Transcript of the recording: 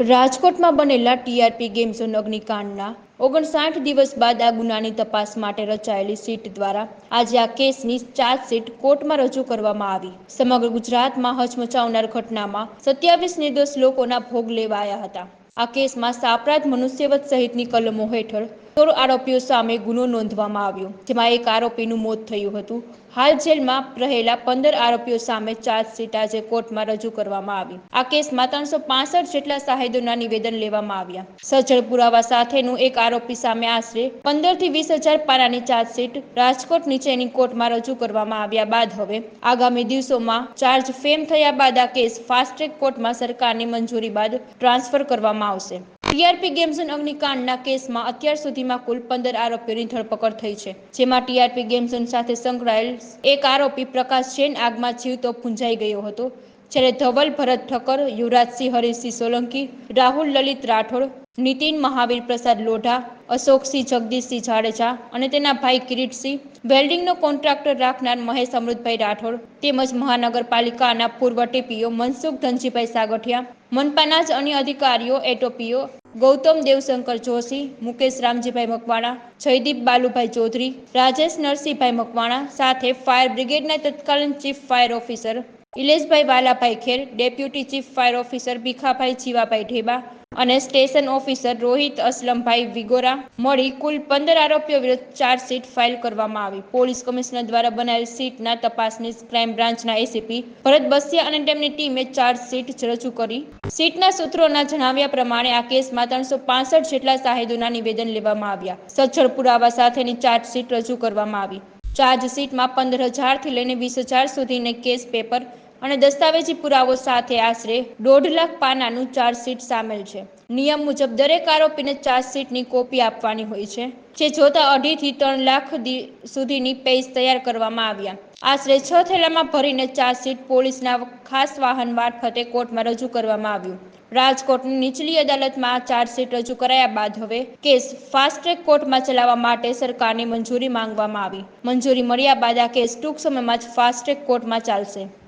રાજકોટમાં બનેલા TRP game zone અગ્નિકાંડના ઓગણસાઠ દિવસ બાદ આ ગુનાની તપાસ માટે રચાયેલી સીટ દ્વારા આજે આ કેસની ચાર્જશીટ કોર્ટમાં રજૂ કરવામાં આવી. સમગ્ર ગુજરાતમાં હચમચાવનાર ઘટનામાં સત્યાવીસ નિર્દોષ લોકોના ભોગ લેવાયા હતા. આ કેસમાં સાપરાધ મનુષ્યવત સહિતની કલમો હેઠળ સોળ આરોપીઓ સામે ગુનો નોંધવામાં આવ્યો, જેમાં એક આરોપીનું મોત થયું હતું. હાલ જેલમાં રહેલા પંદર આરોપીઓ સામે ચાર્જશીટ આજે કોર્ટમાં રજૂ કરવામાં આવી. આ કેસમાં ત્રણસો પાસઠ જેટલા સાહેદોના નિવેદન લેવામાં આવ્યા. સજ્જડ પુરાવા સાથેનું એક આરોપી સામે આશરે પંદરથી વીસ હજાર પાનાની ચાર્જશીટ રાજકોટ નીચેની કોર્ટમાં રજૂ કરવામાં આવ્યા બાદ હવે આગામી દિવસોમાં ચાર્જ ફેમ થયા બાદ આ કેસ ફાસ્ટ ટ્રેક કોર્ટમાં સરકારની મંજૂરી બાદ ટ્રાન્સફર કરવામાં આવશે. ટીઆરપી ગેમઝોન અગ્નિકાંડના કેસમાં અત્યાર સુધીમાં કુલ પંદર આરોપીઓની ધરપકડ થઈ છે. જેમાં ટીઆરપી ગેમ્સન સાથે સંકળાયેલ એક આરોપી પ્રકાશ જૈન આગમાં જીવતો પૂંજાઈ ગયો હતો, જ્યારે ધવલ ભરત ઠક્કર, યુવરાજસિંહ હરીશસિંહ સોલંકી, રાહુલ લલિત રાઠોડ, નીતિન મહાવીર પ્રસાદ લોઢા, અશોકસિંહ જગદીશસિંહ જાડેજા અને તેના ભાઈ કિરીટસિંહ, વેલ્ડિંગનો કોન્ટ્રાક્ટર રાખનાર મહેશ અમૃતભાઈ રાઠોડ તેમજ મહાનગરપાલિકાના પૂર્વ ટીપીઓ મનસુખ ધનજીભાઈ સાગઠિયા, મનપાના જ અન્ય અધિકારીઓ, એટોપીઓ ગૌતમ દેવશંકર જોશી, મુકેશ રામજીભાઈ મકવાણા, જયદીપ બાલુભાઈ ચૌધરી, રાજેશ નરસિંહભાઈ મકવાણા સાથે ફાયર બ્રિગેડના તત્કાલીન chief fire officer, Ileshbhai Valabhai Kher, deputy chief fire officer Bhikhabhai Jivabhai Dheba અને સ્ટેશન ઓફિસર રોહિત અસલમભાઈ વિગોરા મળી કુલ પંદર આરોપીઓ વિરુદ્ધ ચાર્જશીટ ફાઇલ કરવામાં આવી. પોલીસ કમિશનર દ્વારા બનાવેલ સીટના તપાસની ક્રાઇમ બ્રાન્ચના એસીપી ભરત બસિયા અને તેમની ટીમે ચાર્જશીટ રજૂ કરી. સીટના સૂત્રોના જણાવ્યા પ્રમાણે આ કેસમાં ત્રણસો પાસઠ જેટલા સાહેદોના નિવેદન લેવામાં આવ્યા. સચ્છળ પુરાવા સાથેની ચાર્જશીટ રજૂ કરવામાં આવી. ચાર્જશીટમાં પંદર હજારથી લઈને વીસ હજાર સુધીને કેસ પેપર અને દસ્તાવેજી પુરાવો સાથે આશરે દોઢ લાખ પાનાનું ચાર્જશીટ સામેલ છે. નિયમ મુજબ દરેક આરોપીને ચાર્જશીટની કોપી આપવાની હોય છે, જે જોતા અઢીથી ત્રણ લાખ સુધીની પેજ તૈયાર કરવામાં આવ્યા. આશરે છ થેલામાં ભરીને ચાર્જશીટ પોલીસના ખાસ વાહન મારફતે કોર્ટમાં રજૂ કરવામાં આવ્યું. રાજકોટની નીચલી અદાલતમાં ચાર્જશીટ રજૂ કરાયા બાદ હવે કેસ ફાસ્ટ ટ્રેક કોર્ટમાં ચલાવવા માટે સરકારની મંજૂરી માંગવામાં આવી. મંજૂરી મળ્યા બાદ આ કેસ ટૂંક સમયમાં જ ફાસ્ટ ટ્રેક કોર્ટમાં ચાલશે.